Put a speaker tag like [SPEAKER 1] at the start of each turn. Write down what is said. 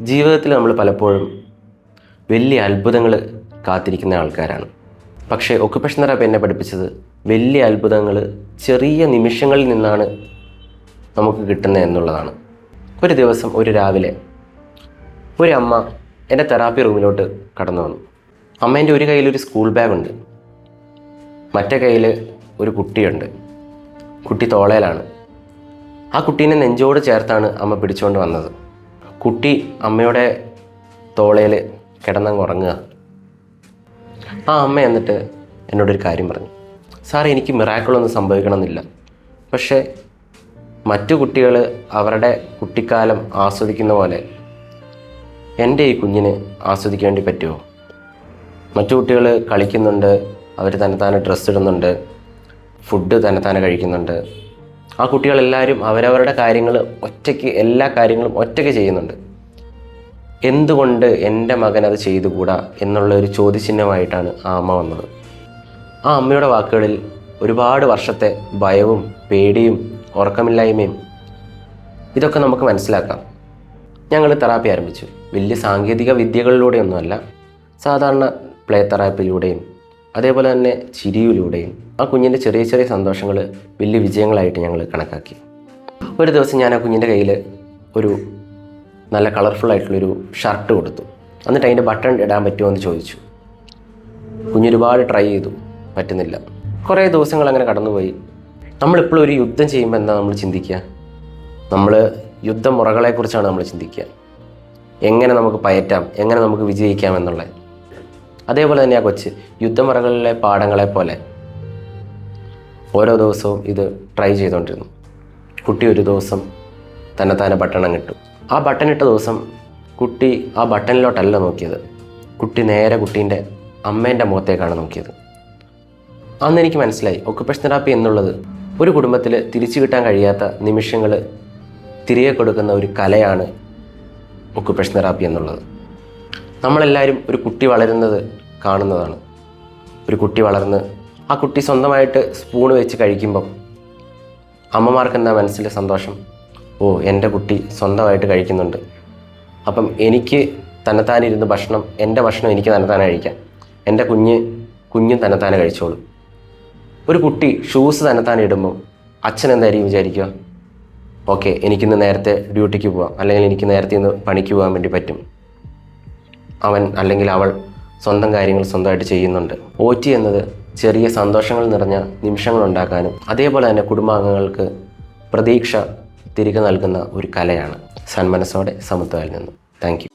[SPEAKER 1] ജീവിതത്തിൽ നമ്മൾ പലപ്പോഴും വലിയ അത്ഭുതങ്ങൾ കാത്തിരിക്കുന്ന ആൾക്കാരാണ്. പക്ഷേ ഒക്കുപേഷൻ തെറാപ്പി എന്നെ പഠിപ്പിച്ചത് വലിയ അത്ഭുതങ്ങൾ ചെറിയ നിമിഷങ്ങളിൽ നിന്നാണ് നമുക്ക് കിട്ടുന്നത് എന്നുള്ളതാണ്. ഒരു ദിവസം ഒരു രാവിലെ ഒരു അമ്മ എന്റെ തെറാപ്പി റൂമിലോട്ട് കടന്നു വന്നു. അമ്മേന്റെ ഒരു കയ്യിൽ ഒരു സ്കൂൾ ബാഗുണ്ട് മറ്റേ കയ്യിൽ ഒരു കുട്ടിയുണ്ട്. കുട്ടി തോളയിലാണ് ആ കുട്ടീനെ നെഞ്ചോട് ചേർത്താണ് അമ്മ പിടിച്ചുകൊണ്ട് വന്നത്. കുട്ടി അമ്മയുടെ തോളയിൽ കിടന്നങ്ങ് ഉറങ്ങുക. ആ അമ്മ എന്നിട്ട് എന്നോടൊരു കാര്യം പറഞ്ഞു. സാർ എനിക്ക് മിറാക്കിളൊന്നും സംഭവിക്കണമെന്നില്ല. പക്ഷേ മറ്റു കുട്ടികൾ അവരുടെ കുട്ടിക്കാലം ആസ്വദിക്കുന്ന പോലെ എന്റെ ഈ കുഞ്ഞിന് ആസ്വദിക്കാൻ വേണ്ടി പറ്റുമോ? മറ്റു കുട്ടികൾ കളിക്കുന്നുണ്ട് അവർ തന്നെത്താനെ ഡ്രസ്സ് ഇടുന്നുണ്ട് ഫുഡ് തന്നെത്താനെ കഴിക്കുന്നുണ്ട് ആ കുട്ടികളെല്ലാവരും അവരവരുടെ കാര്യങ്ങൾ ഒറ്റയ്ക്ക് എല്ലാ കാര്യങ്ങളും ഒറ്റയ്ക്ക് ചെയ്യുന്നുണ്ട്. എന്തുകൊണ്ട് എന്റെ മകൻ അത് ചെയ്തുകൂടാ എന്നുള്ള ഒരു ചോദ്യചിഹ്നമായിട്ടാണ് ആ അമ്മ വന്നത്. ആ അമ്മയുടെ വാക്കുകളിൽ ഒരുപാട് വർഷത്തെ ഭയവും പേടിയും ഉറക്കമില്ലായ്മയും ഇതൊക്കെ നമുക്ക് മനസ്സിലാക്കാം. ഞങ്ങൾ തെറാപ്പി ആരംഭിച്ചു. വലിയ സാങ്കേതിക വിദ്യകളിലൂടെയൊന്നുമല്ല സാധാരണ പ്ലേ തെറാപ്പിയിലൂടെയും അതേപോലെ തന്നെ ചിരിയിലൂടെയും ആ കുഞ്ഞിന്റെ ചെറിയ ചെറിയ സന്തോഷങ്ങൾ വലിയ വിജയങ്ങളായിട്ട് ഞങ്ങൾ കണക്കാക്കി. ഒരു ദിവസം ഞാൻ ആ കുഞ്ഞിന്റെ കയ്യിൽ ഒരു നല്ല കളർഫുൾ ഷർട്ട് കൊടുത്തു. എന്നിട്ട് അതിന്റെ ബട്ടൺ ഇടാൻ പറ്റുമോ എന്ന് ചോദിച്ചു. കുഞ്ഞൊരുപാട് ട്രൈ ചെയ്തു. പറ്റുന്നില്ല. കുറേ ദിവസങ്ങൾ അങ്ങനെ കടന്നുപോയി. നമ്മളിപ്പോഴും ഒരു യുദ്ധം ചെയ്യുമ്പോൾ എന്താ നമ്മൾ ചിന്തിക്കുക? നമ്മൾ യുദ്ധമുറകളെക്കുറിച്ചാണ് നമ്മൾ ചിന്തിക്കുക. എങ്ങനെ നമുക്ക് പയറ്റാം? എങ്ങനെ നമുക്ക് വിജയിക്കാം എന്നുള്ളത്. അതേപോലെ തന്നെ ആ കൊച്ച് യുദ്ധമുറകളിലെ പാഠങ്ങളെ പോലെ. ഓരോ ദിവസവും ഇത് ട്രൈ ചെയ്തുകൊണ്ടിരുന്നു കുട്ടി ഒരു ദിവസം തന്നെത്താനെ ബട്ടൺ കിട്ടും ആ ബട്ടൺ ഇട്ട ദിവസം കുട്ടി ആ ബട്ടണിലോട്ടല്ല നോക്കിയത്. കുട്ടി നേരെ കുട്ടീന്റെ അമ്മേന്റെ മുഖത്തേക്കാണ് നോക്കിയത്. അന്ന് എനിക്ക് മനസ്സിലായി ഒക്കുപേഷൻ തെറാപ്പി എന്നുള്ളത് ഒരു കുടുംബത്തിൽ തിരിച്ചു കിട്ടാൻ കഴിയാത്ത നിമിഷങ്ങൾ തിരികെ കൊടുക്കുന്ന ഒരു കലയാണ് ഒക്കുപേഷൻ തെറാപ്പി എന്നുള്ളത്. നമ്മളെല്ലാവരും ഒരു കുട്ടി വളരുന്നത് കാണുന്നതാണ്. ഒരു കുട്ടി വളർന്ന് ആ കുട്ടി സ്വന്തമായിട്ട് സ്പൂണ് വെച്ച് കഴിക്കുമ്പം അമ്മമാർക്ക് എന്താ മനസ്സിൽ സന്തോഷം? ഓ എന്റെ കുട്ടി സ്വന്തമായിട്ട് കഴിക്കുന്നുണ്ട്. അപ്പം എനിക്ക് തന്നെത്താനിരുന്ന് ഭക്ഷണം എന്റെ ഭക്ഷണം എനിക്ക് തന്നെത്താനെ കഴിക്കാം. എന്റെ കുഞ്ഞ് കുഞ്ഞും തന്നെത്താനെ കഴിച്ചോളും. ഒരു കുട്ടി ഷൂസ് തന്നെത്താനെ ഇടുമ്പോൾ അച്ഛൻ എന്തായിരിക്കും വിചാരിക്കുക? ഓക്കെ എനിക്കിന്ന് നേരത്തെ ഡ്യൂട്ടിക്ക് പോവാം. അല്ലെങ്കിൽ എനിക്ക് നേരത്തെ ഇന്ന് പണിക്ക് പോകാൻ വേണ്ടി പറ്റും. അവൻ അല്ലെങ്കിൽ അവൾ സ്വന്തം കാര്യങ്ങൾ സ്വന്തമായിട്ട് ചെയ്യുന്നുണ്ട്. ഒ ടി എന്നത് ചെറിയ സന്തോഷങ്ങൾ നിറഞ്ഞ നിമിഷങ്ങൾ ഉണ്ടാക്കാനും അതേപോലെ തന്നെ കുടുംബാംഗങ്ങൾക്ക് പ്രതീക്ഷ തിരികെ നൽകുന്ന ഒരു കലയാണ്. സന്മനസ്സോടെ സമത്വയിൽ നിന്ന്. താങ്ക്